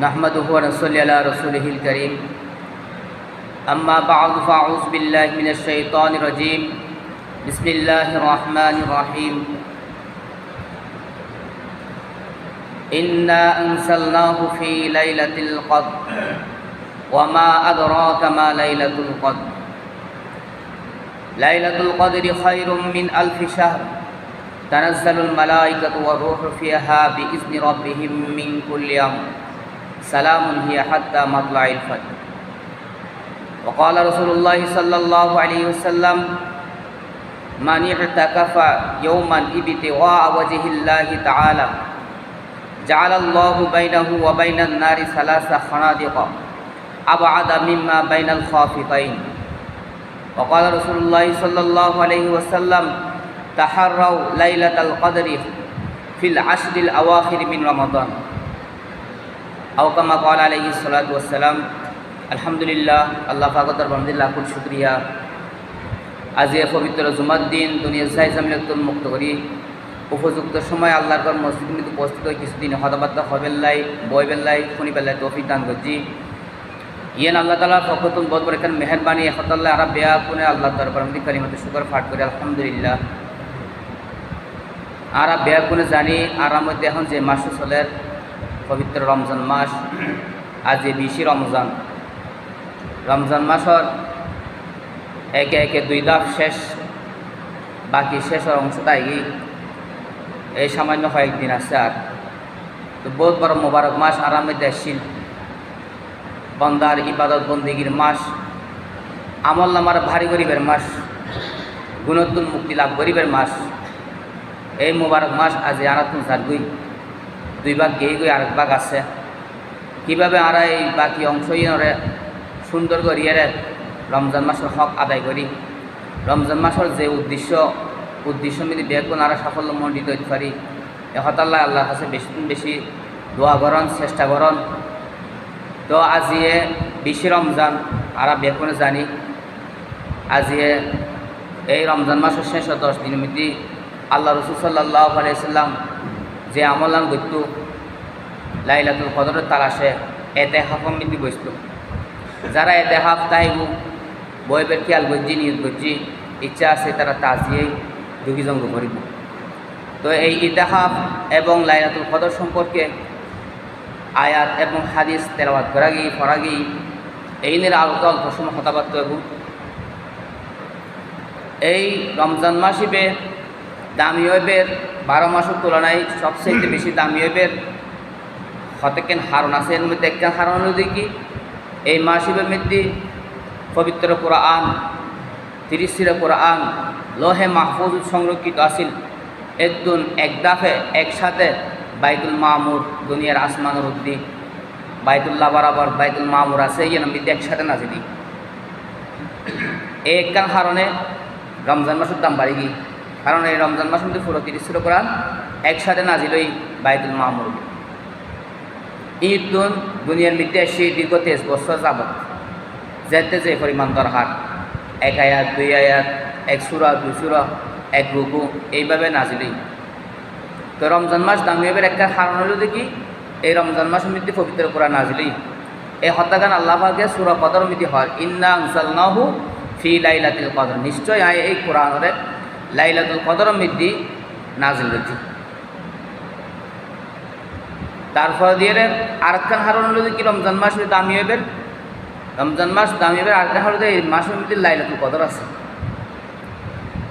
نحمده ونصلي على رسوله الكريم. أما بعد فأعوذ بالله من الشيطان الرجيم. بسم الله الرحمن الرحيم. إنا أنزلناه في ليلة القدر. وما أدراك ما ليلة القدر. ليلة القدر خير من ألف شهر. تنزل الملائكة والروح فيها بإذن ربهم من كل يوم سلام هي حتى مطلع الفجر وقال رسول الله صلى الله عليه وسلم من اعتكف يوما ابتغاء وجه الله تعالى جعل الله بينه وبين النار ثلاث خنادق أبعد مما بين الخافقين وقال رسول الله صلى الله عليه وسلم تحروا ليلة القدر في العشر الأواخر من رمضان আউকামা কাল আলহি সালাতাম আলহামদুলিল্লাহ, আল্লাহ ফাগত রহমদুল্লাহ খুব শুক্রিয়া। আজ এ পবিত্র জুমাদ্দিন দুনিয়া সাইজামিলতুল মুক্ত করি। উপযুক্ত সময় আল্লাহর ঘর মসজিদ উপস্থিত হয়ে কিছুদিন হতাবার্তা হবেল্লাই শুনি শুনিবেল্লাই তৌফিক দান করছি। ইয়েন আল্লাহ তালা ফখতুন বদ বড় এখানে মেহরবানি হতাল্লাহ আর বেয়া কোনে আল্লাহ দরবার আমাদের কালিমাতে শুকর ফাট করি, আলহামদুলিল্লাহ। আর বেয়া কোনে জানি, আরামতে এখন যে মাসু চলের পবিত্র রমজান মাস আজ বিশি রমজান। রমজান মাসর একে একে দুই দাফ শেষ, বাকি শেষের অংশ তাই এই সামান্য কয়েকদিন আছে আর। তো বহুত বড় মোবারক মাস, আরামে দেখছিল বন্দার ইবাদত বন্দিগির মাস, আমল নামার ভারী গরিবের মাস গুণতুল মুক্তি লাভ গরিবের মাস। এই মোবারক মাস আজ আনাতুন সারগুই দুই ভাগ গিয়ে গই আরেক ভাগ আছে। কীভাবে আমরা এই বাকি অংশই সুন্দর করিয়ে রমজান মাসের হক আদায় করি রমজান মাসের যে উদ্দেশ্য উদ্দেশ্য মিলি বেগুন আর সাফল্য মণ্ডিত হইতে পারি এহতাল্লাহ আল্লাহর কাছে বেশি বেশি দোয়া করন চেষ্টা করন তো আজিয়ে বেশি রমজান আরা বেগুনে জানি, আজিয়ে এই রমজান মাসের শেষ দশ দিন মিতি আল্লাহ রসুল সাল্লাহ আলাইসাল্লাম যে আমলান গত্য লাইলাতুল কদরের তালাশে এতে হাফম মিতি বসত যারা এতে হাফ তাইব বইবের খেয়াল গজ্জি নিয়োগ গজ্জি ইচ্ছা আছে তারা তাজিয়েই দুগিজঙ্গ করিব তো এই ইতিহাস এবং লাইলাতুল কদর সম্পর্কে আয়াত এবং হাদিস তেলাবাদ করাগি, ফরাগি, এই নিয়ে আলোচনা অল্প সময় কথাবার্তা হব এই রমজান মাস হিবে দামি হইবের বারো মাসের তুলনায় সবচেয়ে বেশি দামি হইবের হতেকেন হারণ আছে। এর মধ্যে একখান হারণ দেখি এই মাস হিবে মধ্যে পবিত্র কোরআন, তিরিশির কোরআন, লোহে মাহফুজ সংরক্ষিত আছিল। একদম এক দাফে একসাথে বাইতুল মামুর, দুনিয়ার আসমানের উদ্দি বাইতুল্লাহ বরাবর বাইতুল মামুর আছে ইয়ে নমিতে একসাথে নাজিলি। এই একখান কারণে রমজান মাসের দাম বাড়ি গই কারণ এই রমজান মাসের মধ্যে পুরো তিরিশির কোরআন একসাথে নাজিলই বাইতুল মামুর। ঈদ দুনিয়ার মধ্যে এসে দীর্ঘ তেইশ বছর যাবত যেতে যে পরিমাণ দরকার। এক আয়াত, দুই আয়াত, এক সুরা, দুই সুরা, এক রুকু, এইভাবে নাজিলি তো রমজান মাস দামি এবার একটা কারণ হলো দেখি এই রমজান মাস মধ্যে পবিত্র করা নাজিলি এই। হত্যাগান আল্লাহ ভাগে সুরা কদর মিতি হয়, ইন্না নহু ফি লাইলাতুল কদর। নিশ্চয় আয় এই কোরআনরে লাইলাতুল কদর মিদ্দি নাজিল হয়েছে। তারপর দিয়ে আরেকখান হারণ হলো কি রমজান মাস দামি হইবেন? রমজান মাস দামি হইবে আরেকখান হলো এই মাসের মধ্যে লাইলাতুল কদর আছে।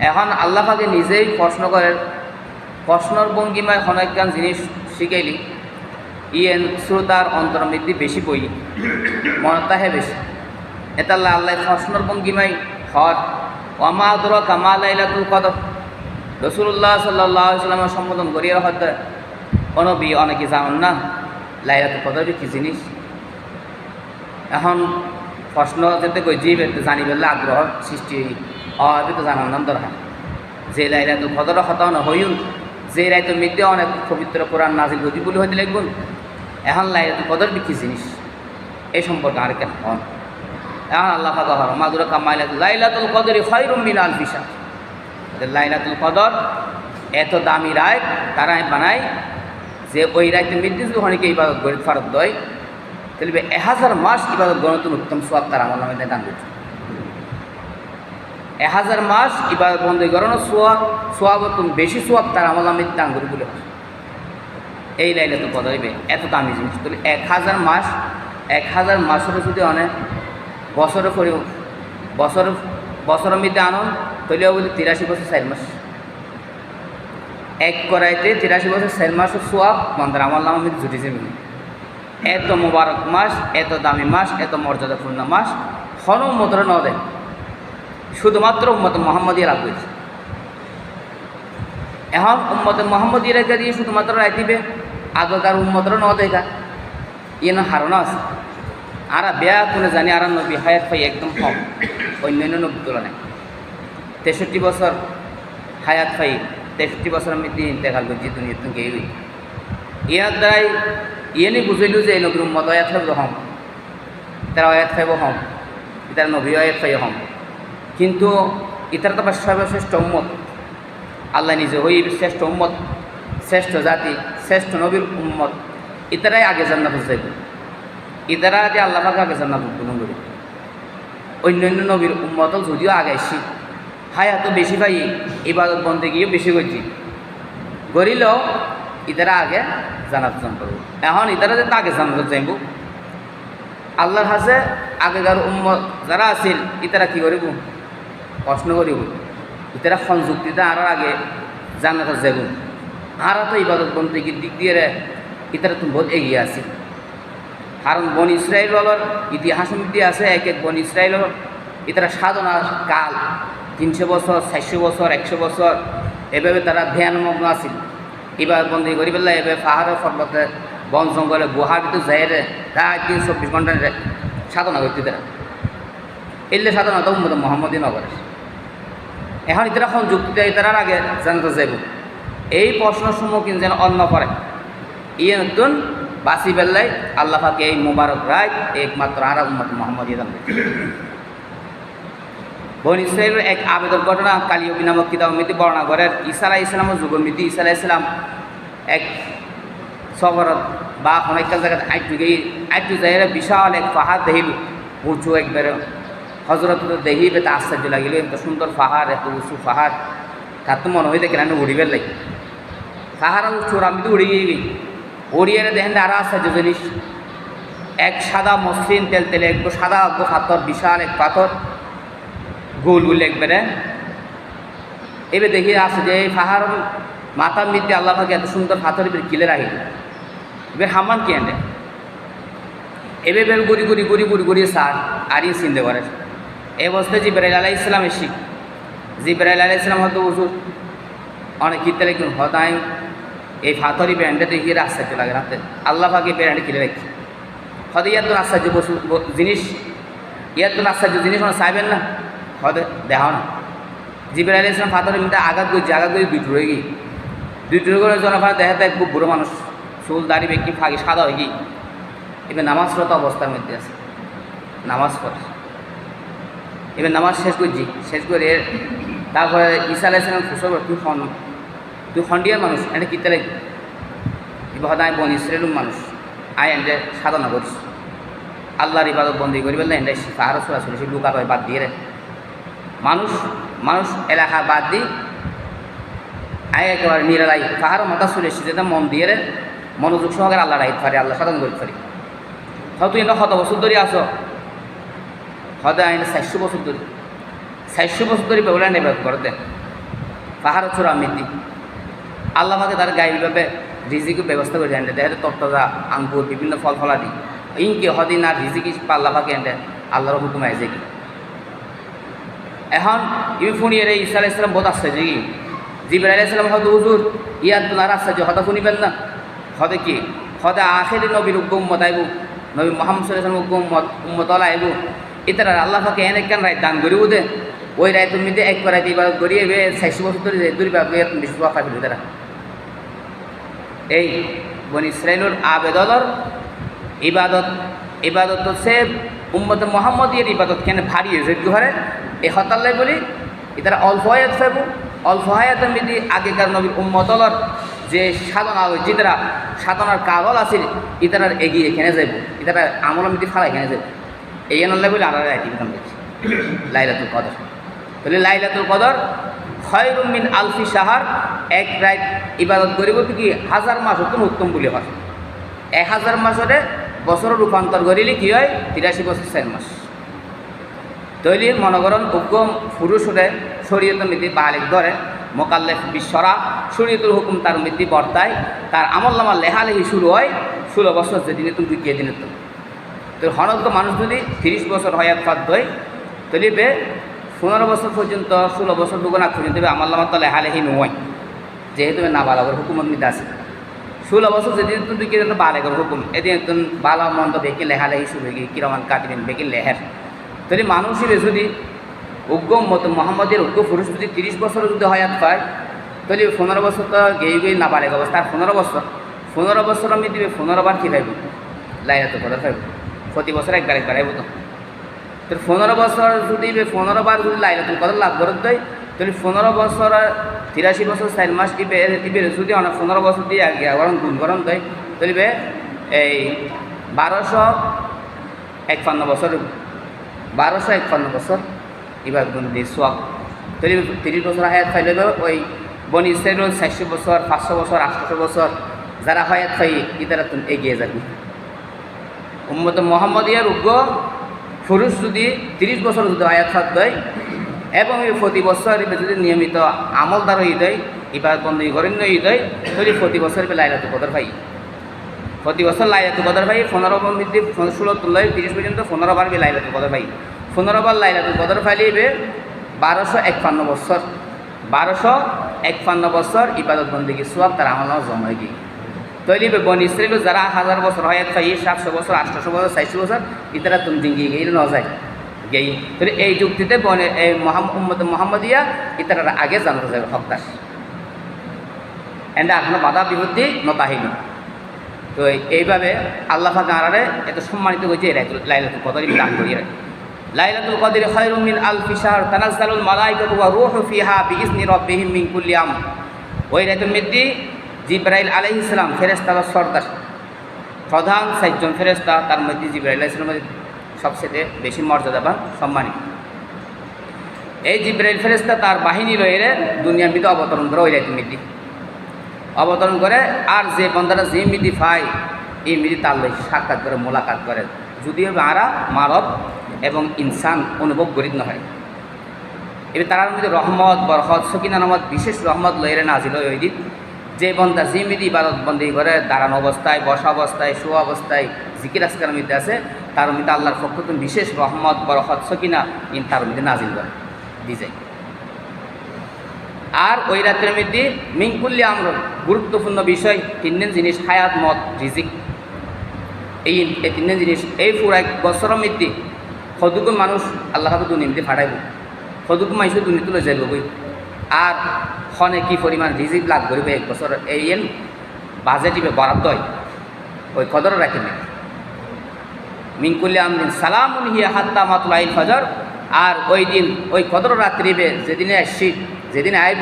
এখন আল্লাহ পাকে নিজেই প্রশ্ন করেন, প্রশ্নর ভঙ্গিমায় অনেকগান জিনিস শিখাইলি, ইয়েন শ্রোতার অন্তর্মৃদ্ধি বেশি বই মনত তাহে বেশি। এটা আল্লাহ প্রশ্নর ভঙ্গিমায় হর ওমা দর কামা লাইলাতুল কদর। রসুল্লাহ সাল্লাহ সম্বোধন করিয়ে হয়তো অনবি অনেকে জানেন না লাইলাতুল কদর কি জিনিস? এখন প্রশ্ন যেতে কই জীব জানি পেলে আগ্রহ সৃষ্টি হই তো নাম দরকার। যে লাইলাতুল কদর হতাও না হইউন, যে রাইতো মৃত্যু অনেক পবিত্র কোরআন নাজিল গতি বলে হইতে লাগবেন এখন লাইলাতুল কদর কি জিনিস? এই সম্পর্কে আর কেন এখন আল্লাহ পাকা হর মাদুর কামাইলাতুল লাইলাতুল কদর খয়রুম মিন আলফিসা লাইলাতুল কদর এত দামি রায় তারাই বানায় যে ওই রাইতে মৃত্যু অনেকে ইবাদত করে ফারত দেয়। তাহলে এ হাজার মাস ইবাদত গণতন উত্তম সোয়াব তার আমার নামে দান করছে। এ হাজার মাস ইবাদত বন্ধ করানো সোয়াব সোয়াব বেশি সোয়াব তার আমার নামে দান করি বলে এই কথা হইবে এত দামি জিনিস। তাহলে এক হাজার মাস, এক হাজার মাসের যদি অনেক বছরে করি বছর বছরের মধ্যে আনন্দ তাহলে বলি তিরাশি বছর চার মাস এক করাইতে তিরাশি বছর চার মাসের সোয়াব মন্দার আমার নাম আমি মিলি এত মোবারক মাস এত দামি মাস এত মর্যাদাপূর্ণ মাস হন উম্মতরা ন দেয় শুধুমাত্র উম্মত মোহাম্মদী লাভ করেছে এখন উম্মত মোহাম্মদী রেখে দিয়ে শুধুমাত্র রায় দিবে আগকার উম্মতরা ন দেখা ইয়ে না হারণা আছে। আর বেয়া কোনো জানি আর নবী হায়াত পাই একদম কম। অন্যান্য নবী তুলনায়। তেষট্টি বছর হায়াত পাই, তেষট্টি বছর আমি দিন দেখাল করছি দুনিয়া তুমি গেই ইয়ার দ্বারাই ইয়ে নি বুঝাইলো যে এই নবীর উম্মত আয়াত ফাইব হম তারা আয়াত ফাইব হম ইতার নবী আয়াত ফাই হম কিন্তু ইতার তো সর্বশ্রেষ্ঠ উম্মত। আল্লাহ নিজে হই শ্রেষ্ঠ উম্মত, শ্রেষ্ঠ জাতি, শ্রেষ্ঠ নবীর উম্মত। ইতারাই আগে জান্নাত যাইব ইতারা যে আল্লাহ আগে জান্নাত উৎপন্ন করি। অন্য অন্য নবীর উম্মত যদিও আগে আসি হায়াত বেশি পাই, ইবাদত বন্ধে গিয়ে বেশি করছি। গরিলেও ইতারা আগে জানাত জন করব। এখন ইতারা যে আগে জানাত যাইব। আল্লাহর হাসে আগেকার উম্মত যারা আছিল, ইতারা কি করিব? প্রশ্ন করিব। ইতারা সংযুক্তিতে আর আগে জানাত যাইব। আর তো ইবাদত বন্ধে দিক দিয়ে ইতারা তো বহুত এগিয়ে আছে। কারণ বন ইসরায়েলের ইতিহাস মধ্যে আছে, এক এক বন ইসরায়েলের ইতারা সাধনার কাল, তিনশো বছর, চারশো বছর, একশো বছর, এভাবে তারা ধ্যানমগ্ন আছিল। এবার বন্দি করি পেলাই এবার পাহাড়ের পর্বতে বন জঙ্গলে গুহার ভিতরে যাই রে রাত দিন চব্বিশ ঘণ্টা সাধনা করতে তারা। এলে সাধনা তো উম্মত মোহাম্মদী নগরে। এখন ইতারা এখন যুক্তিতে ইতারার আগে জানতে যাইব এই প্রশ্নের সম্মুখীন যেন অন্য করে ইয়ে নতুন বাসি বেল্লাই আল্লাহ এই মুবারক রায় একমাত্র আর উম্মত মোহাম্মদ ইদান বন ইসরায়েলের এক আবেদন ঘটনা কালিয়বী নামক কিতাব মিতি বর্ণনা করেন ইসা আলাহ ইসলামের যুগর মিতি ইসা আলাহ ইসলাম এক সফরত বা কোনো একটা জায়গায় আইটু গিয়ে আইটু জায়গায় বিশাল এক পাহাড় দেখিল। উঁচু একবারে হজরত দেখিবে তা আশ্চর্য লাগিল, এত সুন্দর পাহাড়, এত উঁচু পাহাড়। তার তো মনে হয়ে দেখে আমি উড়িবের লাগি। পাহাড় উঁচু আমি তো উড়ে গিয়ে গই উড়িয়ে দেখেন আরও আশ্চর্য জিনিস। এক সাদা মসৃণ তেল, তেলে এক সাদা অজ্ঞ পাথর, বিশাল এক পাথর। গোল গোল একবারে। এবার দেখি আছে যে এই পাহাড় মাথার মধ্যে আল্লাহ পাকে এত সুন্দর পাথর এবার কিলে রাখি এবার হামান কি আনে এবার বের গুড়ি গুড়ি গুড়ি গুড়ি গুড়ি সার আর ইয়ে চিনতে পারে এই অবস্থায় জিব্রাইল আলাহ ইসলাম এসি জিব্রাইল আলাহ ইসলাম হয়তো উজুর অনেক কিনতে কিন্তু হতায় এই পাথরই ব্যান্ডে দেখিয়ে আশ্চর্য লাগে রাতে। আল্লাহ পাকে ব্যান্ডে কিনে রাখি। ইয়ার তো আশ্চর্য বস্তু জিনিস ইয়ার তো আশ্চর্য জিনিস মানে চাইবেন না? হয়তো দেখাও না। জিবের আলী ইসলাম ফাতরের মধ্যে আঘাত করছে আঘাত করে দুই টুরে গিয়ে। দুই টুরে করে জনফানে দেখা খুব বুড়ো মানুষ। চুল, দাড়ি ব্যক্তি ফাঁকি, সাদা হয়ে গিয়ে। এবার নামাজরত অবস্থার মধ্যে আছে। নামাজ পড়ে। এবার নামাজ শেষ করছি। শেষ করে তারপরে ঈসা আলাহ ইসলাম ফুসর তুই তুই খন্ডিয়ার মানুষ এটা এবার হয়তো আমি বন ইসরায়েল মানুষ আই এন্ডে সাধনা করছি আল্লাহর ইবাদত বন্দি করি বললে এন্ডে কাহারও সরাসরি সে লুকা পায় বাদ দিয়ে রে। মানুষ মানুষ এলাকা বাদ দি আয় একেবারে নিরালাই কাহারও মাথা চলে এসেছে যেটা মন দিয়ে রে। মনোযোগ সহকারে আল্লাহ রাইত পারি আল্লাহ সাধন করতে পারি। হয়তো এটা শত বছর ধরে আসো হয়তো আইন চারশো বছর ধরে। চারশো বছর ধরে বেগুলা নেবে করতে পাহাড় চূড়া মিতি আল্লাহ পাকে তার গাইভাবে রিজিকের ব্যবস্থা করে আনতে দেখে তত্ত্বজা আঙ্গুর, বিভিন্ন ফল ফলাদি ইনকে হদিন আর রিজিকি আল্লাহ পাকে আনতে আল্লাহর হুকুম আইছে কি? এখন ইমি শুনিয়ে রে ঈসা আলাহ ইসলাম বহুত আশ্চর্য কি? জিবর আলাহ ইসলাম হয়তো হুজুর ইয়ার তো আর আশ্চর্য হয়তো শুনিবেন না। হতে কি? হতে আখেরি নবীর উগ্গ উম্মত আইব, নবী মোহাম্মদ সাল্লাম উগ্গ উম্মত উম্মতলা আইব। ইতারা আল্লাহ পাকে এনে কেন রায় দান করিব দে? ওই রায় তুমি এক করাইতে এবার বে চারশো বছর ধরে দুর্বা তুমি বেশি পাই তারা। এই বন ইসরায়েলের আবেদলর ইবাদত ইবাদত সে উম্মত মোহাম্মদীর ইবাদত, কেন ভারী যোগ্য হরে এই হতাল্লাই বলি, এটারা অল্প হায়াত পাইব অল্প হায়াতের মিদি আগেকার নবীর উম্মতলর যে সাধনা হয়েছে তারা সাধনার কারল আছে ইতারার এগিয়ে এখানে যাইব ইতারা আমল মিতি ফালা এখানে যাইব। এই আনলে বলে আমরা রাইটি বিধান দেখছি লাইলাতুল কদর। তাহলে লাইলাতুল কদর খয়রুম মিন আলফি সাহার এক রাত ইবাদত করিব কি হাজার মাস হতুন উত্তম বলে হয়। এক হাজার মাসরে বছর রূপান্তর করিলে কি হয়? তিরাশি বছর চার মাস। তৈলি মনগরণ উগ্গম পুরুষ হলে শরীয়ত নীতি বালিক ধরে, মোকাল্লেফ বিশ্বরা শরীয়তুল হুকুম তার মৃত্যু বর্তায়, তার আমল নামা লেহালেহি শুরু হয় ষোলো বছর যেদিনে তুমি কে দিনে তো তো হনজ্ঞ মানুষ যদি তিরিশ বছর হয় এক ফাদ্য হয় তলিবে পনেরো বছর পর্যন্ত, ষোলো বছর দুগুণা পর্যন্ত আমার নামার তো লেহালেহি নয় যেহেতু না বালাগর হুকুমত মধ্যে আছে ষোলো বছর যেদিন তুমি কি বালেগর হুকুম, এদিন তুমি বালা মন্দ বেকি লেহালেহি গিয়ে কিরমান কাটিবেন বেকি লেহের। তাহলে মানুষ হিসেবে যদি উগ্র মত মোহাম্মদের উগ্র পুরুষ যদি তিরিশ বছর যদি হয়াত পায় তাহলে পনেরো বছর তো গেই গেই না পারে অবস্থা। আর পনেরো বছর পনেরো বছর আমি দিবে পনেরো বার কী লাইনা তো কথা পাইব প্রতি বছর একবার একবার আইব তো। তো পনেরো বছর যদি পনেরো বার যদি লাইনা তো কথা লাভ করত দেয় তাহলে পনেরো বছর তিরাশি বছর চার মাস ইবে ইবে যদি অনেক পনেরো বছর দিয়ে আগে গরম গুণ গরম দেয় তাহলে এই বারোশো একপান্ন বছর, বারোশো একপান্ন বছর এবার বন্দি সোয়াব। তৈরি তিরিশ বছর হায়াত ফাইলে ওই বনি ইসরায়েল চারশো বছর, পাঁচশো বছর, আটশো বছর যারা হায়াত ফাই ইতারা তুমি এগিয়ে যাবি। উম্মত মোহাম্মদিয়ার উগ্র পুরুষ যদি তিরিশ বছর যদি হায়াত ফাত দেয় এবং প্রতি বছর যদি নিয়মিত আমলদার হয়ে দেয় এবার বন্ধু গরণ্য হয়ে দেয় তাহলে প্রতি বছর লাইলাতু কদর পাই প্রতি বছর লাইলাতু কদর পাই পনেরো বন্ধু ষোলো তুলাই তিরিশ পর্যন্ত পনেরো বার লাইলাতু কদর পাই পনেরো বার লাইলাতুল কদর ফাইলিবে বারোশো একপান্ন বছর। বারোশো একপান্ন বছর ইবাদত বন্দিকে সোয়াব তার আমল জমা গিয়ে তৈলিবে বন ইসরায়েল যারা হাজার বছর হয় ফাই সাতশো বছর, আটশো বছর, চারশো বছর, ইতারা তুমি দিঙ্গি গিয়ে ন যায় গেই তাহলে এই যুক্তিতে বনে, এই মোহাম্মদ মোহাম্মদিয়া ইতারা আগে জানতে যাবে হকদাস এন্ড এখনও বাধা বিপত্তি নতাহিনী তো এইভাবে আল্লাহ গাঁড়ারে এত সম্মানিত হয়েছে লাইলাতুল কদর দান করিয়ে রাখে। লাইলাতুল কদর আলফি শাহর, তানাজ্জালুল মালাইকাতু ওয়া রূহু ফিহা বিইজনি রাব্বিহিম মিন কুল্লি ওই রাতের মধ্যে জিব্রাইল আলাইহিস সালাম ফেরেশতার সর্দার। প্রধান চারজন ফেরেশতা, তার মধ্যে জিব্রাইল আলাইহিস সালামের সবচেয়ে বেশি মর্যাদাবান সম্মানিত। এই জিব্রাইল ফেরেশতা তার বাহিনী লইলে দুনিয়ার মধ্যে অবতরণ করে ওই মধ্যে। অবতরণ করে আর যে বন্ধারা যে মিদি পায়, এই মিদি তার লই সাক্ষাৎ করে, মোলাকাত করে। যদিও আরা মানব এবং ইনসান অনুভব করিত নহয় এবার তার মধ্যে রহমত বরহত সকিনা নামত বিশেষ রহমত লইরে নাজিল ওই দিন। যে বন্দা যে মিদি ইবাদত বন্দি করে দাঁড়ানো অবস্থায়, বসা অবস্থায় শো অবস্থায় জিকির আসকার মধ্যে আছে, তার মধ্যে আল্লাহর পক্ষ থেকে বিশেষ রহমত বরহত সকিনা ইন তার মধ্যে নাজিল করে। দি যায় আর ওই রাত্রের মধ্যে মিঙ্কুল্লি আমর গুরুত্বপূর্ণ বিষয়, তিনদিন জিনিস, হায়াত মত রিজিক। এই এই তিনদিন জিনিস, এই পুরা এক বছরের মধ্যে সদুকু মানুষ আল্লাহ দুর্নীতি ফাটাইব? সদুকু মানুষ দুর্নীতি লৈ যাইব আর খনে কি পরিমাণ রিজিক লাভ করিব এক বছর? এই এন বাজেট ইবে বরাদ্দ ওই কদর রাখেন মিঙ্কুল্লি আমদিন সালাম হিয়া হাত্তা মাতুল আইল ফজর। আর ওই দিন, ওই কদর রাত্রিবে যেদিনে আসছি, যেদিন আইব,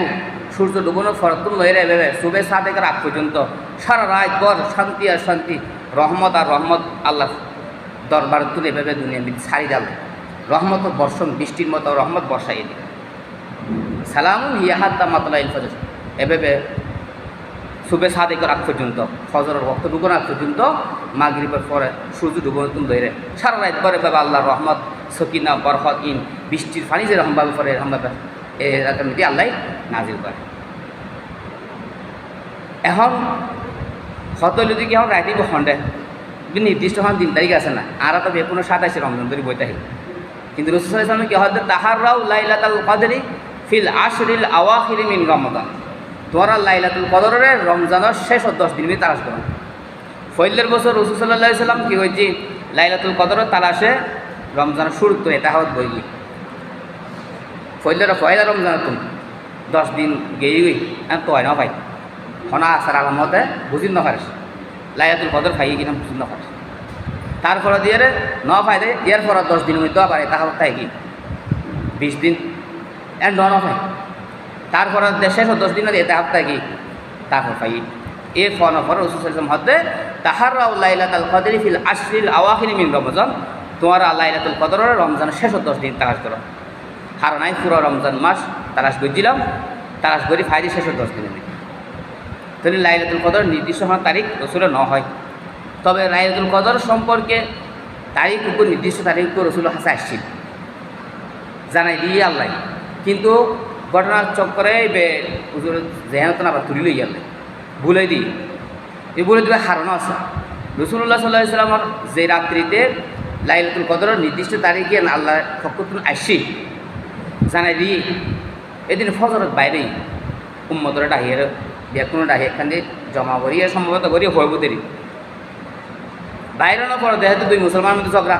সূর্য ডুবনো ফরতুন লইরে ভেবে শুভে সাদেকের আগ পর্যন্ত সারা রাত বর শান্তি আর শান্তি, রহমত আর রহমত আল্লাহ দরবার তুলে ভেবে দুনিয়া ছাড়ি ডাল। রহমত বর্ষণ, বৃষ্টির মতো রহমত বর্ষাই দিল সালামুন হিয়াহাত্তা মাতলা ইল ফজর। এভাবে শুভে সাদেকের আগ পর্যন্ত, ফজরের রক্ত ডুবোর আগ পর্যন্ত, মাগরিবের পরে সূর্য ডুবো নতুন দইরে সারা রাত পরে বাবা আল্লাহর রহমত, সকিনা বরহত ইন, বৃষ্টির পানি যে রহমভাবে পরে রহমভাবে এই মধ্যে আল্লাহ নাজিল করে। এখন হত যদি কি এখন রাইতে খণ্ডে নির্দিষ্ট হন দিন তারিখ আছে না। আর তো কোনো সাতাশে রমজান ধরে বইতে আহিল কিন্তু রসুল ইসলামে কি হয়তো তাহার রাও লাইলাতাল কদরি ফিল আশরিল আওয়াহিরি মিন রমদান তোমরা লাইলাতুল কদরের রমজানের শেষ দশ দিন মিনিট তালাশ করো ফৈলের বছর রসুল সাল্লাহ সাল্লাম কি হয়েছে? লাইলাতুল কদরের তালাশে রমজানের শুরু তো এটা হত বই ফৈলের পয়লা রমজান তুমি দশ দিন গেই গই তো হয় না ভাই? হনা আসার আলামতে বুঝিন পারিস। লাইলাতুল কদর খাইয়ে কিনা বুঝিন না পারিস। তারপরে দিয়ে ন ফাইদে, এর পর দশ দিন মধ্যে পারে তাহলে তাই কি বিশ দিন ন ন পাই তারপরে শেষ দশ দিন দিয়ে তাহার তাই কি? তারপর পাই। এর ফল অফর রসুলাম হতে তাহার লাইলাতুল কদরি ফিল আশরিল আওয়াহিনী মিন রমজান। তোমার লাইলাতুল কদরের রমজানের শেষ দশ দিন তালাশ করো। কারণ আমি পুরো রমজান মাস তালাশ করছিলাম তালাশ করি ফাইদি শেষের দশ দিনের দিকে তাহলে লাইলাতুল কদর নির্দিষ্ট হওয়ার তারিখ রসুলে ন হয়, তবে লাইলাতুল কদর সম্পর্কে তারিখ উপর নির্দিষ্ট তারিখ উপর রসুল হাসে আসছিল। জানাই দিয়ে আল্লাহ। কিন্তু ঘটনার চক্করে বে হুজুর জেহানত আবার তুলি লই গেলে। ভুলে দিই এই বলে দিবে হারানো আছে। রসুল্লাহ সাল্লাহ ইসলামর যে রাত্রিতে লাইলাতুল কদরের নির্দিষ্ট তারিখে আল্লাহ ফকরতুন আসি জানাই দিই এদিন ফজরত বাইরেই উম্মতরা ডাহিয়ে ব্যাকুনো ডাহিয়ে এখান দিয়ে জমা করিয়ে সম্ভবত করিয়ে হইব দেরি। বাইরে না পর দেখাতে দুই মুসলমান মধ্যে ঝগড়া।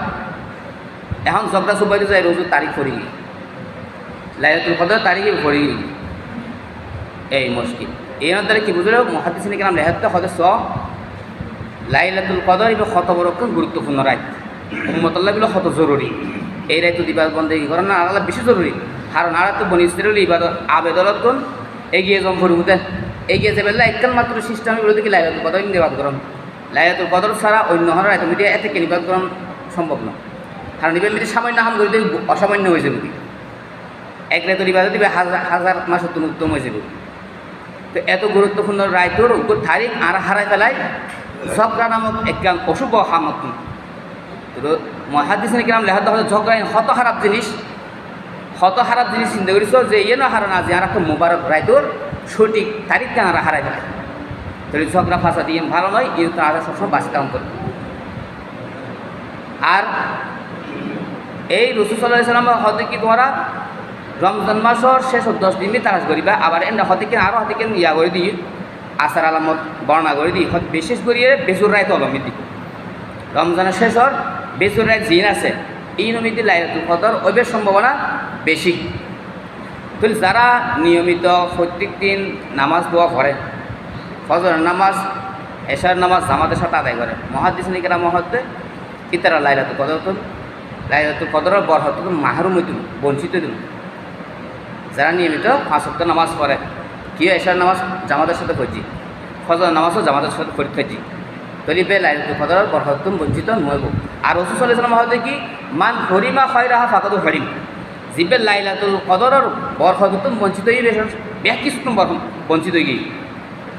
এখন ঝগড়া সুবাইতে যায় রোজুর তারিখ গিয়ে। লাইলাতুল কদর তারিখে গিয়ে এই মুশকিল এই তারিখ কি বুঝলো মহাদিস নাম লেহাতে হতে স লাইলাতুল কদর এবার কত একটা গুরুত্বপূর্ণ রায়। উম্মতল্লাহ বলে কত জরুরি। এই রায় তো দিবার বন্ধ এই করেন না, আল্লাহ বেশি জরুরি। কারণ আর তো বনিস্ত্রীর ইবাদত আবেদলত এগিয়ে জম ফুরুতে এগিয়ে যাবে একখান মাত্র সিস্টেমের বিরোধী কি লাইলাতুল কদর নিবাদ করুন। লাইলাতুল কদর ছাড়া অন্য হরার এত মিডিয়া এতে কে নিবাদ করুন সম্ভব না কারণ নিবেন মিডিয়া সামান্য হাম করে দিলে অসামান্য হয়ে যাবে। এক রায় তো ইবাদত দিবে হাজার হাজার মাস উত্তম হয়ে যাবে। তো এত গুরুত্বপূর্ণ রায়টোর উপর তারিখ আর হারাই ফেলায় ঝগড়া নামক একখান অশুভ সামগ্রী তো মহাদিস কিরাম লেখা হলে, ঝগড়া হত খারাপ জিনিস। হত খারাপ জিনিস চিন্তা করিস যে ইয়ে না হারানা যে আর একটা মোবারক রায়টোর সঠিক তারিখ কেন আর হারাই ফেলে তাহলে ঝগড়া ফাঁসা দিয়ে ভালো নয় কিন্তু তারা সবসময় কাম করবে আর এই রসুল সাল্লাহ সাল্লাম হতে কি তোমরা রমজান মাসর শেষ দশ দিন তারাস করিবা আবার এনে হতে কিনা আরও হতে কিনা ইয়া করে দিই আসার আলামত বর্ণনা করে দিই বিশেষ করিয়ে বেসুর রায় অলমিতি রমজানের শেষর বেসুর রায় জিন আছে, এই নমিতি লাইলাতুল কদর ওইবের সম্ভাবনা বেশি তো যারা নিয়মিত প্রত্যেক দিন নামাজ দোয়া করে ফজর নামাজ এশার নামাজ জামাতের সাথে আদায় করে মহাদিস নিকেরা মহত্বে ইতারা লাইলাতুল কদর লাইলাতুল কদরের বর হতো মাহরুম বঞ্চিত দিন যারা নিয়মিত পাঁচ সপ্তাহ নামাজ পড়ে, কেউ এশার নামাজ জামাতের সাথে করছি ফজর নামাজও জামাতের সাথে থাকি তলি বে লাইলাতুল কদরের বরহত্তম বঞ্চিত নইব আর রসুল সাল্লাম হতে কি, মান হরিমা হয় রাহা ফাঁকাদু হরিম। জিবে লাইলাতুল কদরের বরহত্তম বঞ্চিত হই বেশ বেশ কিছুতম বঞ্চিত হয়ে গিয়ে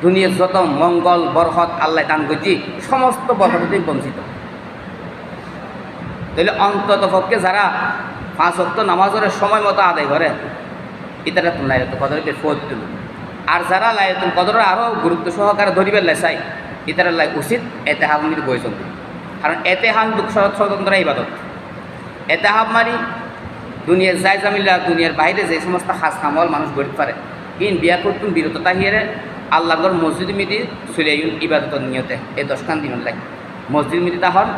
দুনিয়ার যত মঙ্গল বরহত আল্লাহ দান করছি, সমস্ত বরহতেই বঞ্চিত। তাহলে অন্তত পক্ষে যারা পাঁচ অক্ত নামাজের সময় মতো আদায় করে ইতারা তো লাইলাতুল ফোর দিল। আর যারা লাইলাতুল কদরের আরও গুরুত্ব সহকারে ধরিবে লেসাই ইতারা লাই উচিত মিলি বই চলবে কারণ এতেহাব দুঃখ স্বতন্ত্র ইবাদত। এতেহাব মারি দুনিয়ার যাই জামিল্লা দুনিয়ার বাইরে যে সমস্ত হাজ কামল মানুষ গড়িতে পারে। ইন বিয়া করতুন বিরত তাহিয়ারে আল্লাহর মসজিদ মিদি চলে ইবাদত নিয়তে এই দশখান দিন লাগে মসজিদ মিদি তাহল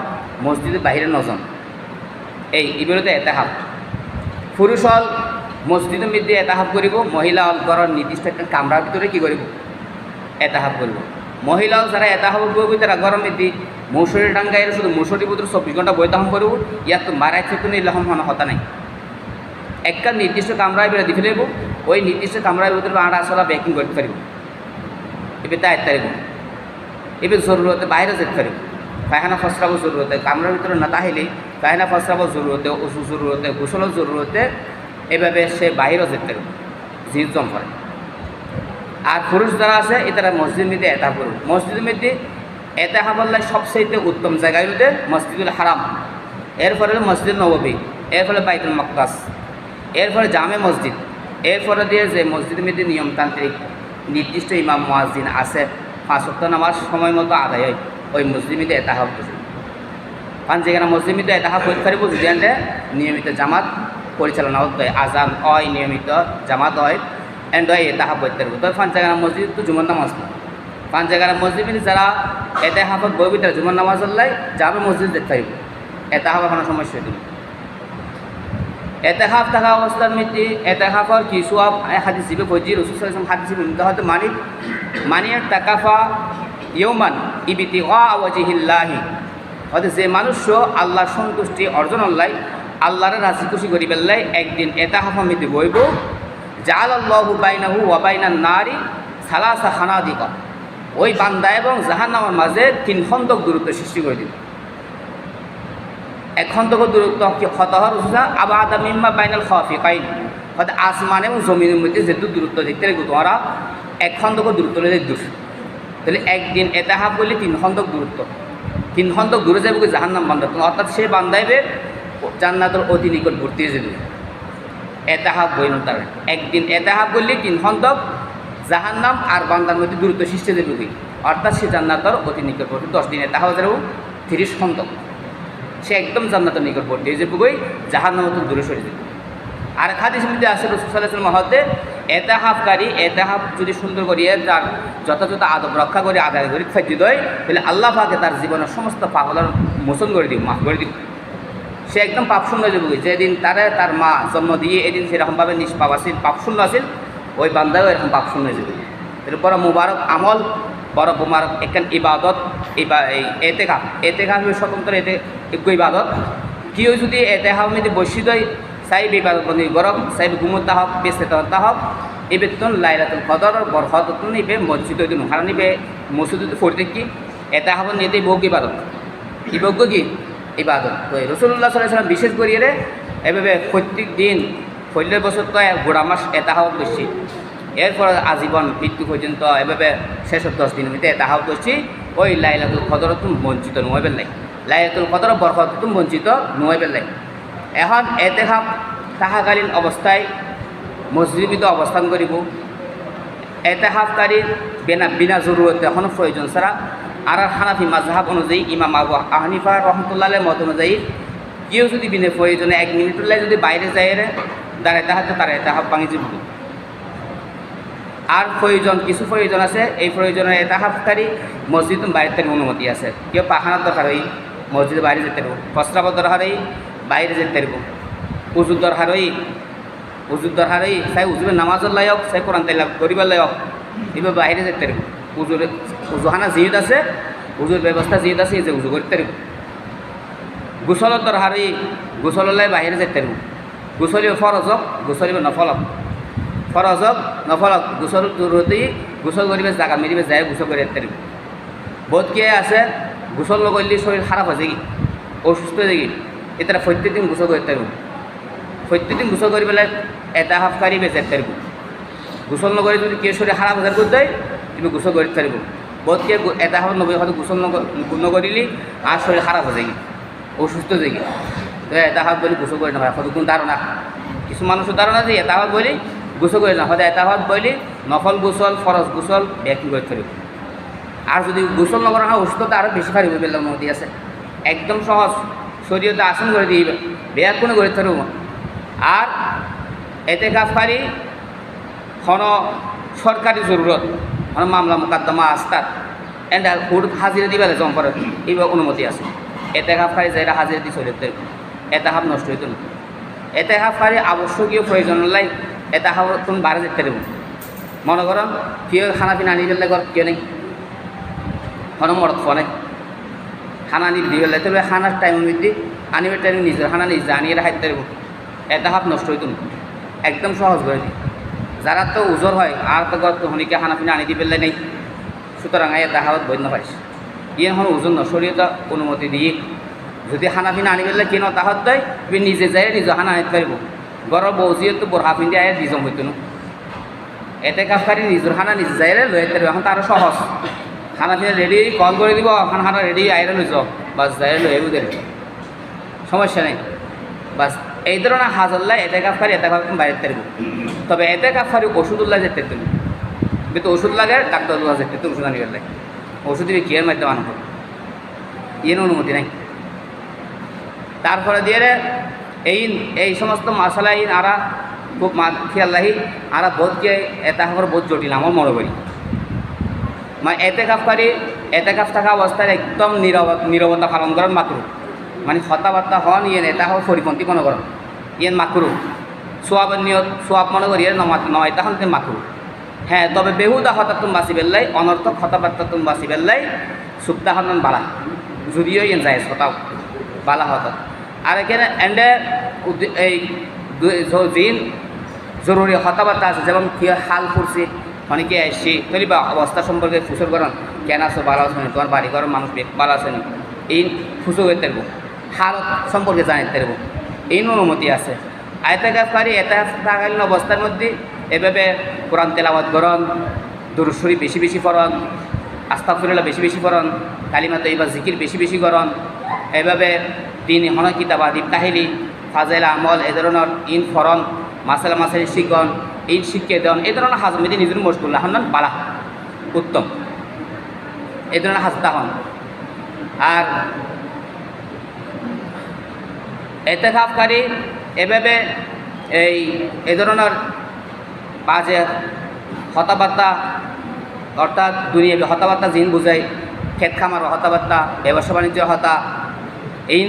মসজিদের বাহিরে নজন। এই ইবাদতে এতেহাব। পুরুষ হল মসজিদের মধ্যে এতাহাব করিব, মহিলা হল ঘরের নির্দিষ্ট একটা কামরার ভিতরে কী করিব? এতাহাব করিব। মহিলা হল যারা এতাহাব করব তারা ঘরের মধ্যে মৌসুরি ডাঙ্গাইয়ের শুধু মৌসুরি ভিতরে চব্বিশ ঘণ্টা বৈতাহম করব ইয়াত তো থেকে নিলাম হন হতা নাই। একটা নির্দিষ্ট কামরায় বেড়ে দেখে নেব ওই নির্দিষ্ট কামরার ভিতরে আড়া আসলা ব্যাকিং করতে পারিব এবার তাই তারিব এবার জরুরতে বাইরে যেতে পারিব পায়খানা ফসরাবো জরুরতে কামরার ভিতরে না তাহলে পায়খানা ফসরাবো জরুরতে ওষু জরুরতে গোসলের জরুরতে এভাবে সে বাইরেও যেতে জিনিস করে। আর পুরুষ যারা আছে এটারা মসজিদ মধ্যে এটা করুন মসজিদের মধ্যে এটা হাবল্লাই সবচেয়ে উত্তম জায়গায় হতে মসজিদুল হারাম। এর ফলে মসজিদ নবী এর ফলে বাইতুল মক্কাস এর ফলে জামে মসজিদ, এর ফলে দিয়ে যে মসজিদের মধ্যে নিয়মতান্ত্রিক নির্দিষ্ট ইমাম মহাজিন আছে, পাঁচ সপ্তাহ নামাজ সময় মতো আদায় হয়, ওই মসজিদ এটা হাব কারণ যেখানে মসজিদ এটা হাব করতে পারিব যদি নিয়মিত জামাত পরিচালনা হয় আজান হয় নিয়মিত জামাত হয় এন্ড হয় তাহা তবে পাঁচ জায়গার মসজিদ তো জুমন নামাজ না। জায়গার মসজিদ মিলে যারা এতে হাফত বই বিতার জুমন নামাজ হল্লাই যাবে মসজিদ দেখতে পাইব। এতে হাফা কোনো সমস্যা দিল এতে হাফ থাকা অবস্থার মধ্যে এতে হাফর কিছু হাদিস জিবে বজি রসুল হাদিস জিবে হয়তো মানি মানিয়ার টাকাফা ইয়মান ইবিতি ওয়াজিহিল্লাহি। হয়তো যে মানুষ আল্লাহ সন্তুষ্টি অর্জন হল্লাই আল্লাহরে রাজি খুশি করি পেলাই একদিন এটা হাফামিতে বইব জাল আল্লাহু বাইনাহু ওয়াবাইনার নারী সালাসা খানা দিক ওই বান্দা এবং জাহান্নামের মাঝে তিন খন্দক দূরত্ব সৃষ্টি করে দিল। এক খন্দক দূরত্ব কি খতহর উসা আবা আদা মিম্মা বাইনাল খাফি কাইন হয়তো আসমান এবং জমিনের মধ্যে যেহেতু দূরত্ব দেখতে লাগবে তোমরা, এক খন্দক দূরত্ব লেগে দূর। তাহলে একদিন এতাহাব বলে তিন খন্দক দূরত্ব। তিন খন্দক দূরে যাবে জাহান্নাম বান্দা? অর্থাৎ সে বান্দাইবে জান্নাতের অতি নিকটবর্তী যাবে এতাহাব বইন তার। একদিন এতাহাব বললে তিন খন্দক জাহান্নাম আর বান্দার মধ্যে দূরত্ব সৃষ্টি দেবে কি অর্থাৎ সে জান্নাতর অতি নিকটবর্তী দশ দিন এতাহাব যাব তিরিশ খন্দক। সে একদম জান্নাতের নিকটবর্তী হয়ে যাবে গই জাহান্নাম তো দূরে সরে যাবে আর খাদিস মধ্যে আছে, রসুল মহতে এতাহাবকারী এতাহাব যদি সুন্দর করিয়ে তার যথাযথ আদব রক্ষা করে আদায় করে খাদ্য দেয়, তাহলে আল্লাহ পাকে তার জীবনের সমস্ত পাগলার মোচন করে দিব, মাফ করে দিব। সে একদম পাপ শূন্য হয়ে যাবে যেদিন তারা তার মা জন্ম দিয়ে এদিন সেরকমভাবে নিষ্পাপ আসিল পাপ শূন্য আসিল ওই বান্দাও এরকম পাপ শূন্য হয়ে যাবে তাহলে বড় মুবারক আমল, বড় মুবারক, এখান ইবাদত, ইবা- এই এতেকাপ এতেকাপ হলো স্বতন্ত্র এতে একটু ইবাদত। কেউ যদি মধ্যে বসিত হয়, সাইব ইবাদত বন্দী গরম, সাইব গুমতা হোক বেসে তা হোক, এই বেতন লাইলাতুল কদর বরহতন ইবে মসজিদ দিন কারণ ইবে মসজিদ ফোরতে কি? এতেহাব নিতে বৌক ইবাদত। ইবজ্ঞ কি? ইবাদত। তো রসুল্লাহ সাল্লাম বিশেষ করিয়ে এভাবে প্রত্যেক দিন চল্লিশ বছর তো গোড়া মাস এটা হাওয়া করছি। এরপর আজীবন মৃত্যু পর্যন্ত এভাবে শেষ দশ দিন এটা হাওয়া করছি। ওই লাইলাতুল কদর তুমি বঞ্চিত নয় বেলাই লাইলাতুল কদর বরকত তুমি বঞ্চিত নয় বেলাই এখন এতেহাব তাহাকালীন অবস্থায় মসজিদ অবস্থান করিব। এতেহাবকারীর বিনা বিনা জরুরতে এখনও প্রয়োজন ছাড়া আর আর হানাফি মাজহাব অনুযায়ী ইমাম আবু আহনিফা রহমতুল্লাহ মত অনুযায়ী কেউ যদি বিনা প্রয়োজনে এক মিনিটলাই যদি বাইরে যায় দাঁড়ায় তাহাতে তারা এতাহাব ভাঙি যাব। আর প্রয়োজন, কিছু প্রয়োজন আছে, এই প্রয়োজনের এতাহাবকারী মসজিদ বাইরে থেকে অনুমতি আছে। কেউ পাখানার দরকার হই, মসজিদে বাইরে যেতে পারব। প্রস্রাবর দরকার হই, বাইরে যেতে পারব। উজুর দরকার হই, উজুর দরকার হই সাই উজুরের নামাজের লায়ক সাই কোরআন তাইলাক গরিবের লায়ক এবার বাইরে যেতে পারব। উজুর উজুহানা জিদ আছে, উজুর ব্যবস্থা জিদ আছে যে উজু করতে পারব গোসলের দরকার হই গোসললাই বাইরে যেতে পারব গোসলিব ফরজ হোক গোসলিব নফল হোক। ফরজ হোক, নফল হোক, গোসল দূরতেই গোসল করিবে জাগা মেরিবে যায় গোসল করে যেতে পারব বহুত কে আছে, গোসল নকরলে শরীর খারাপ হয়েছে কি অসুস্থ হয়ে কি এটা প্রত্যেকদিন গোসল করতে পারব প্রত্যেকদিন গোসল করে পেলে এটা হাফকারি বেঁচে পারব গোসল নকরে যদি কেউ শরীর খারাপ হয়ে হয় তুমি গোসল করতে পারব বহুত কে এটা হাফ নবে হয়তো গোসল নকরিলি আর শরীর খারাপ হয়ে যায় অসুস্থ হয়ে যায় তো এটা হাত বলি গোসল করে না কোনো ধারণা কিছু মানুষের ধারণা যে এটা হাত বলি গোসল করে না হয়তো এটা হাত বলি নফল গোসল ফরজ গোসল ব্যাকিং করতে পারব আর যদি গোসল নকরা হয়, অসুস্থতা আরও বেশি পারিব বেলার মধ্যে আছে। একদম সহজ। শরীরতে আসন করে দিয়ে বেয়ার কোনো করে থাকব আর এতে কাফকারি কোনো সরকারি জরুরত মামলা মোকদ্দমা আস্তার এন্ড হুট হাজিরা জম করে এইবার অনুমতি আছে। এটা এতে কাফকারি যাইরা হাজিরা দিয়ে চলে যেতে এটা হাফ নষ্ট হইতো না। এতে কাফকারি আবশ্যকীয় প্রয়োজন লাই এটা হাফ তুমি বাড়ে যেতে দেবো। মনে করেন কেউ খানা পিনা আনি পেলে ঘর কেউ নেই। কোনো মরত ফনে খানা আনি দি পেলে তবে খানার টাইম মধ্যে আনিবে টাইম নিজের খানা নিজে আনিয়ে রাখাইতে দেবো। এটা হাফ নষ্ট হইতো একদম সহজ করে দিই। যারা তো উজর হয় আর তো গত হনিকে আনি দি পেলে নেই। সুতরাং এটা হাওয়াত বৈন্য পাইছে। ইয়ে হন ওজন নশরীয়তা অনুমতি দিয়ে। যদি খানা পিনা আনি পেলে কেন তাহাত দেয়, তুমি নিজে যাই নিজে খানা আনিতে পারিব গরম বৌজিয়ে তো বোরহা পিন্ধি আয় নিজম হইতো না এতে কাজকারী নিজের খানা নিজে যাই লই আইতে পারিব এখন তারও সহজ। খানা পিনা রেডি কল করে দিব, এখন খানা রেডি আইরে লই যাও। বাস যাই লই আইব দেরি সমস্যা নেই। বাস এই ধরনের হাজাল্লাই এতে কাফারি এতে কাফারি বাইরে পারব তবে এতে কাফারি ওষুধ উল্লাহ যেতে তুমি কিন্তু ওষুধ লাগে, ডাক্তার উল্লাহ যেতে তুমি ওষুধ আনিবার লাগে ওষুধ দিবি কিয়ের মাধ্যমে আনব ইয়ে অনুমতি নাই। তারপরে দিয়ে এই এই সমস্ত মশলা ইন, আরা, খুব খেয়াল্লাহি আরা এটা হওয়ার বোধ জটিল, আমার মনে করি। মানে এতে কাফকারি এতে কাফ থাকা অবস্থায় একদম নীরব, নীরবতা পালন করেন মাত্র মানে কথাবার্তা হন ইয়ে এটা হোক পরিপন্থী মনে করেন। ইয়েন মাকরু। সোয়াবের নিয়ত, সোয়াব মনে করি নয় তখন তুমি মাকরু হ্যাঁ তবে বেহুদা হঠাৎ তুমি বাঁচি বেললাই, অনর্থক কথাবার্তা তুমি বাঁচি বেললাই, সুপ্তা হন বালা। যদিও ইয়েন যায় সতাও বালা হঠাৎ আর এখানে এন্ডে এই জিন জরুরি কথাবার্তা আছে, যেমন কি হাল করছে অনেকে আসছি তৈরি বা অবস্থা সম্পর্কে ফুসর করেন, কেন আছো ভালো আছো নি? তোমার বাড়ি ঘরের মানুষ বে- ভালো আছে এই ফুসো হয়ে থাকব হালত সম্পর্কে জানিতে পারব এই অনুমতি আছে। আয়তাকাফ পারি এটা থাকালীন অবস্থার মধ্যে এভাবে কোরআন তেলাওয়াত করন দুরুশ্বরী বেশি বেশি পড়ন আস্তাফুল্লাহ বেশি বেশি পড়ন কালিমাত এইবার জিকির বেশি বেশি করন, এভাবে দিন হন কিতাব আদিব কাহিলি ফাজেল আমল, এ ধরনের ইন ফরন, মাসালা মাসালি শিখন, ইন শিখকে দেন এই ধরনের হাজমেদি নিজের মশগুল্লাহ হন, বালা, উত্তম। এই ধরনের হাজতা হন। আর এতেকাফকারী এভাবে এই, এ ধরনের বাজে হতাবার্তা, অর্থাৎ দুনিয়া হতাবার্তা জিন বুঝায় খেত খামার হতাবার্তা, ব্যবসা বাণিজ্য হতা এই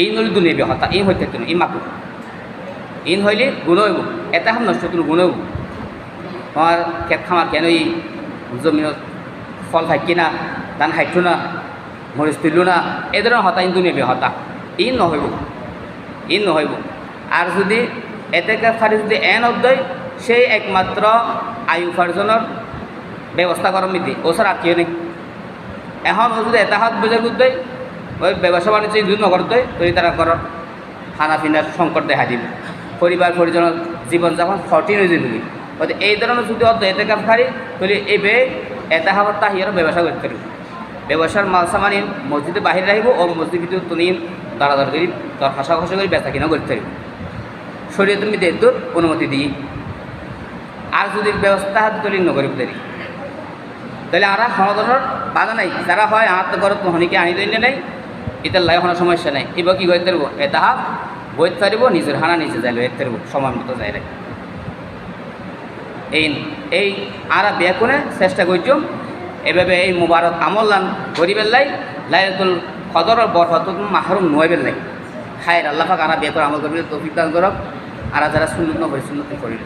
এই নলি দুনিয়া হতা, ইন হইতে তুমি এই মাকু ইন হইলে গুণ এটা হাম নষ্ট তুমি গুণ আমার খেত খামার কেন ই জমিনত ফল থাকি না, ধান খাইছো না, মরিচ তুললো না এই ধরনের হতা ইন দুনিয়া হতা। In নহইব in নহইব। আর যদি এতেকে ফারি যদি এন অব্দয় সেই একমাত্র আয়ু উপার্জনের ব্যবস্থা করার মিতি ও স্যার আর কেউ নেই এখন ও যদি এটা হাত বোঝার করতে ওই ব্যবসা বাণিজ্য যদি নকরতে তৈরি তারা করার খানা পিনার সংকট দেখা দিব। পরিবার পরিজনের জীবনযাপন কঠিন হয়ে যাবে হয়তো এই ধরনের যদি অর্ধ এতে কাপ খারি তাহলে এই বে এটা হাবার তাহিয়ারও ব্যবসা করতে পারবে ব্যবসার মাল সামানি মসজিদে বাহিরে রাখিব ও মসজিদ ভিতরে তুমি দাঁড়াদার করি দর হাসা খসা করে বেচা কিনা করতে পারবে শরীরে তুমি দেহটোর অনুমতি দিই। আর যদি ব্যবস্থা হাত তুলি নকরি দেরি তাহলে আর সমাধানের বাধা নাই। যারা হয় আর তো ঘরত হনিকে আনি দিলে নাই। এটার লাই কোনো সমস্যা নাই। এবার কি করতে পারব এটা হাফ বইত পারিব নিজের হানা নিজে যাইলে এর পারব সময় মতো যাইলে এই এই আর বিয়া চেষ্টা করছুম এভাবে এই মুবারক আমল লান গরিবের লাই লাইতুল খদরের বরফত মাহরুম নয় বেলাই খায়ের, আল্লাহ পাক করে আমল করবে, তৌফিক দান করক। আর যারা সুন্নত নকরে সুন্নত করিল